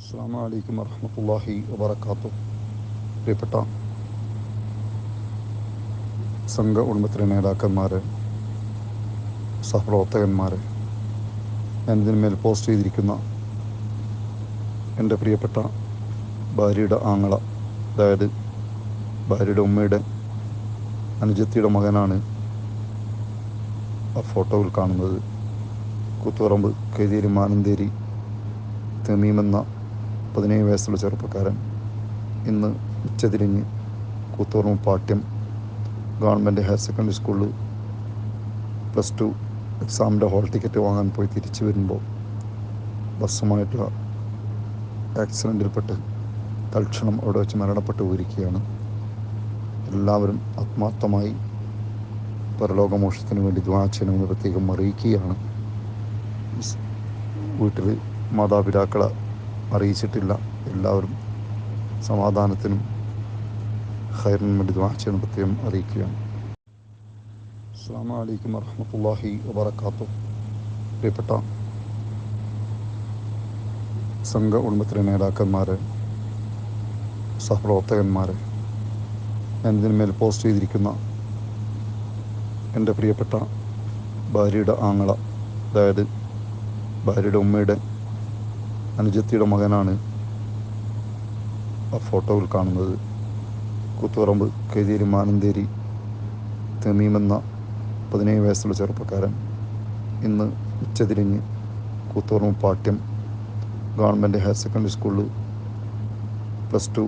അസ്സാം വലൈക്കും വർഹമത്തല്ലാഹി വബർക്കാത്തു പ്രിയപ്പെട്ട സംഘ കുടുംബത്തിലെ നേതാക്കന്മാർ സഹപ്രവർത്തകന്മാർ ഞാൻ ഇതിന്മേൽ പോസ്റ്റ് ചെയ്തിരിക്കുന്ന എന്റെ പ്രിയപ്പെട്ട ഭാര്യയുടെ ആങ്ങള അതായത് ഭാര്യയുടെ ഉമ്മയുടെ അനുജത്തിയുടെ മകനാണ് ആ ഫോട്ടോയിൽ കാണുന്നത്. കൂത്തുപറമ്പ് കൈതേരി മാനന്തേരി തെമീം എന്ന പതിനേഴ് വയസ്സുള്ള ചെറുപ്പക്കാരൻ ഇന്ന് ഉച്ചതിരിഞ്ഞ് Koothuparamba Pattiam government higher secondary സ്കൂളിൽ പ്ലസ് ടു എക്സാമിന്റെ ഹോൾ ടിക്കറ്റ് വാങ്ങാൻ പോയി തിരിച്ചു വരുമ്പോൾ ബസ്സുമായിട്ടുള്ള ആക്സിഡന്റിൽപ്പെട്ട് തൽക്ഷണം അവിടെ വെച്ച് മരണപ്പെട്ടു പോയിരിക്കുകയാണ്. എല്ലാവരും ആത്മാർത്ഥമായി പരലോകമോക്ഷത്തിന് വേണ്ടി ദ്വാ പ്രത്യേകം അറിയിക്കുകയാണ്. വീട്ടിൽ മാതാപിതാക്കളെ അറിയിച്ചിട്ടില്ല. എല്ലാവരും സമാധാനത്തിനും ഹൈറിനും വേണ്ടി ദ്വാ പ്രത്യേകം അറിയിക്കുകയാണ്. അസ്സാം വലൈക്കും വർഹമത്തല്ലാഹി വബർക്കാത്തു പ്രിയപ്പെട്ട സംഘ കുടുംബത്തിലെ നേതാക്കന്മാർ സഹപ്രവർത്തകന്മാർ ഞാൻ ഇതിന്മേൽ പോസ്റ്റ് ചെയ്തിരിക്കുന്ന എന്റെ പ്രിയപ്പെട്ട ഭാര്യയുടെ ആങ്ങള അതായത് ഭാര്യയുടെ ഉമ്മയുടെ അനുജത്തിയുടെ മകനാണ് ആ ഫോട്ടോയിൽ കാണുന്നത്. കൂത്തുപറമ്പ് കൈതേരി മാനന്തേരി തെമീമെന്ന പതിനേഴ് വയസ്സുള്ള ചെറുപ്പക്കാരൻ. ഇന്ന് ഉച്ചതിരിഞ്ഞ് Koothuparamba Pattiam government higher secondary സ്കൂളിൽ പ്ലസ് ടു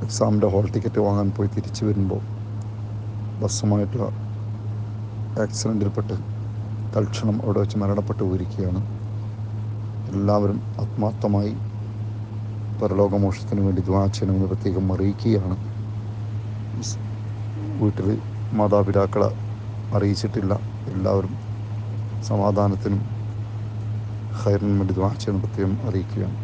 എക്സാമിന്റെ ഹോൾ ടിക്കറ്റ് വാങ്ങാൻ പോയി തിരിച്ചു വരുമ്പോൾ ബസ്സുമായിട്ടുള്ള ആക്സിഡന്റിൽപ്പെട്ട് തൽക്ഷണം അവിടെ വെച്ച് മരണപ്പെട്ടു പോയിരിക്കുകയാണ്. എല്ലാവരും ആത്മാർത്ഥമായി പരലോകമോക്ഷത്തിന് വേണ്ടി ദ്വാ ചെയ്യണമെന്ന് പ്രത്യേകം അറിയിക്കുകയാണ്. വീട്ടിൽ മാതാപിതാക്കളെ അറിയിച്ചിട്ടില്ല. എല്ലാവരും സമാധാനത്തിനും ഹൈറിനും വേണ്ടി ദ്വാ ചെയ്യണം പ്രത്യേകം അറിയിക്കുകയാണ്.